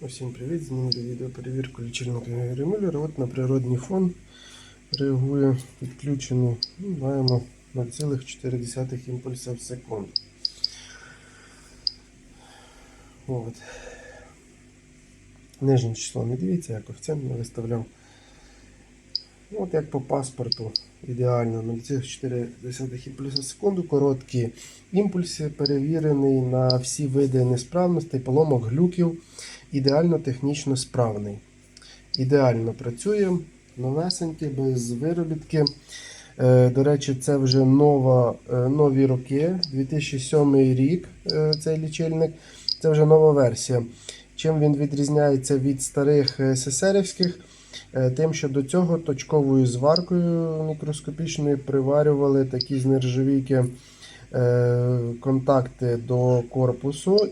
Усім привіт! Знімаю відео перевірку лічильника Ремюллера. От на природний фон реагує відключений. Ну, Маємо 0,4 імпульса в секунду. От. Нижнє число не дивіться, я коефіцієнт не виставляв. От як по паспорту, ідеально 0,4 імпульса в секунду, короткі імпульси, перевірений на всі види несправностей, поломок, глюків. Ідеально технічно справний. Ідеально працює, новесенький, без виробітки. Е, До речі, це вже нова, е, нові роки, 2007 рік е, цей лічильник. Це вже нова версія. Чим він відрізняється від старих СССРівських? Е, Тим, що до цього точковою зваркою мікроскопічною приварювали такі з е, контакти до корпусу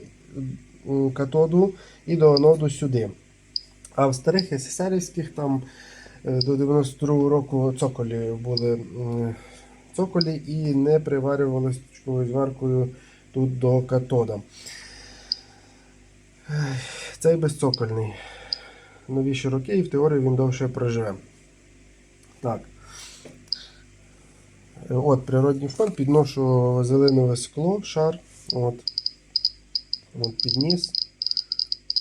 катоду і до аноду сюди. А в старих СССРівських там е, до 92 року цоколі були цоколі і не приварювалися точковою зваркою тут до катода. Цей безцокольний. Новіші роки і в теорії він довше проживе. Так. От природній фон, підношу вазелинове скло, шар. От. От підніс.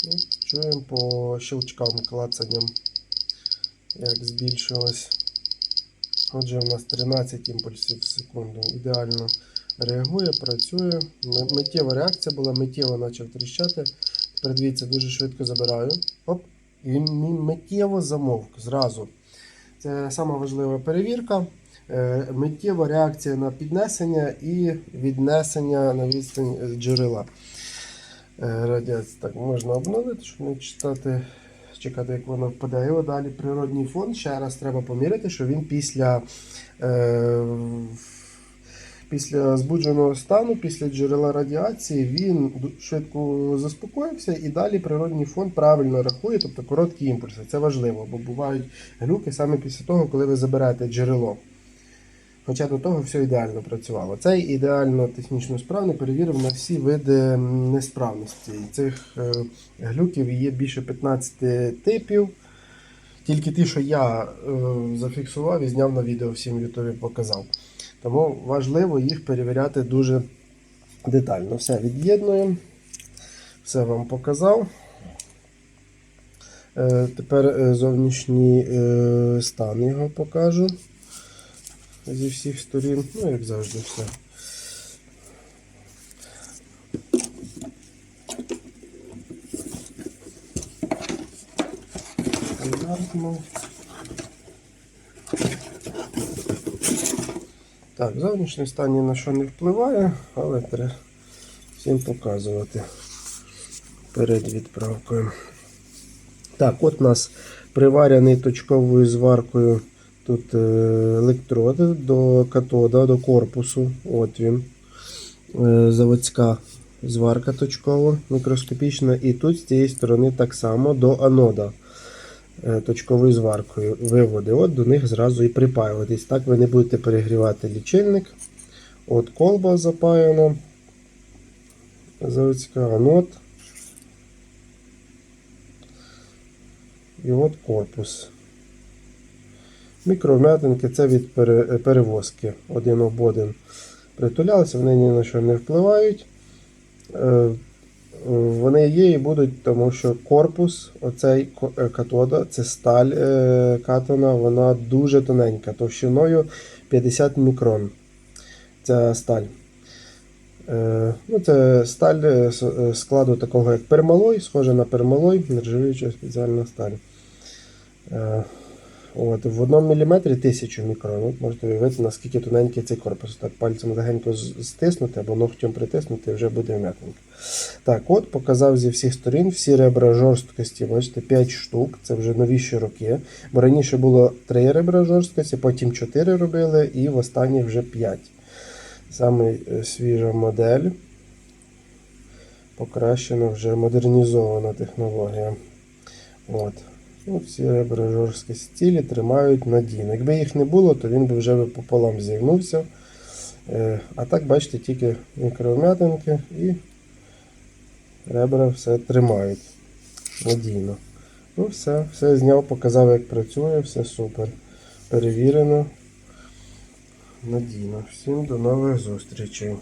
І чуємо по щелчкам клацанням, як збільшилось. Отже, у нас 13 імпульсів в секунду. Ідеально реагує, працює. Миттєва реакція була, миттєво почав тріщати. Тепер дивіться, дуже швидко забираю. Оп. Він миттєво замовк зразу. Це сама важлива перевірка. Е, Миттєва реакція на піднесення і віднесення на відстань е, джерела. Е, Радіація так можна обновити, щоб не читати, чекати, як воно впаде. І от далі природній фон. Ще раз треба поміряти, що він після, після збудженого стану, після джерела радіації, він швидко заспокоївся і далі природній фон правильно рахує, тобто короткі імпульси. Це важливо, бо бувають глюки саме після того, коли ви забираєте джерело. Хоча до того все ідеально працювало. Цей ідеально технічно справний перевірив на всі види несправності. Цих е, глюків є більше 15 типів. Тільки ті, що я е, зафіксував і зняв на відео всім Ютубі показав. Тому важливо їх перевіряти дуже детально. Все від'єднуємо. Все вам показав. Е, Тепер е, зовнішній е, стан його покажу зі всіх сторін. Ну, як завжди, все. Стандартно. Так, зовнішній стан ні на що не впливає, але треба всім показувати перед відправкою. Так, от у нас приварений точковою зваркою тут е, електрод до катода, до корпусу. От він. Е, Заводська зварка точкова, мікроскопічна. І тут з цієї сторони так само до анода точковою зваркою. Виводи. От до них зразу і припаюватись. Так ви не будете перегрівати лічильник. От колба запаяна. Заводська анод. І от корпус. Мікровмятинки це від перевозки один об один. Притулялися, вони ні на що не впливають. Вони є і будуть, тому що корпус, оцей е, катода, це сталь е, катана, вона дуже тоненька, товщиною 50 мікрон. Ця сталь. Е, Ну, це сталь складу такого як пермалой, схожа на пермалой, нержавіюча спеціальна сталь. От, в 1 мм 1000 мікрон. От можете уявити, наскільки тоненький цей корпус. Так, пальцем легенько стиснути або ногтем притиснути, і вже буде вм'ятинка. Так, от показав зі всіх сторін всі ребра жорсткості. Бачите, 5 штук, це вже новіші роки. Бо раніше було 3 ребра жорсткості, потім 4 робили, і в останніх вже 5. Саме свіжа модель. Покращена вже модернізована технологія. От. Ну, всі ребра жорсткі стілі тримають надійно. Якби їх не було, то він би вже пополам зігнувся. Е, А так, бачите, тільки мікровмятинки і ребра все тримають. надійно. Ну, все, все зняв, показав, як працює, все супер. Перевірено. Надійно. Всім до нових зустрічей.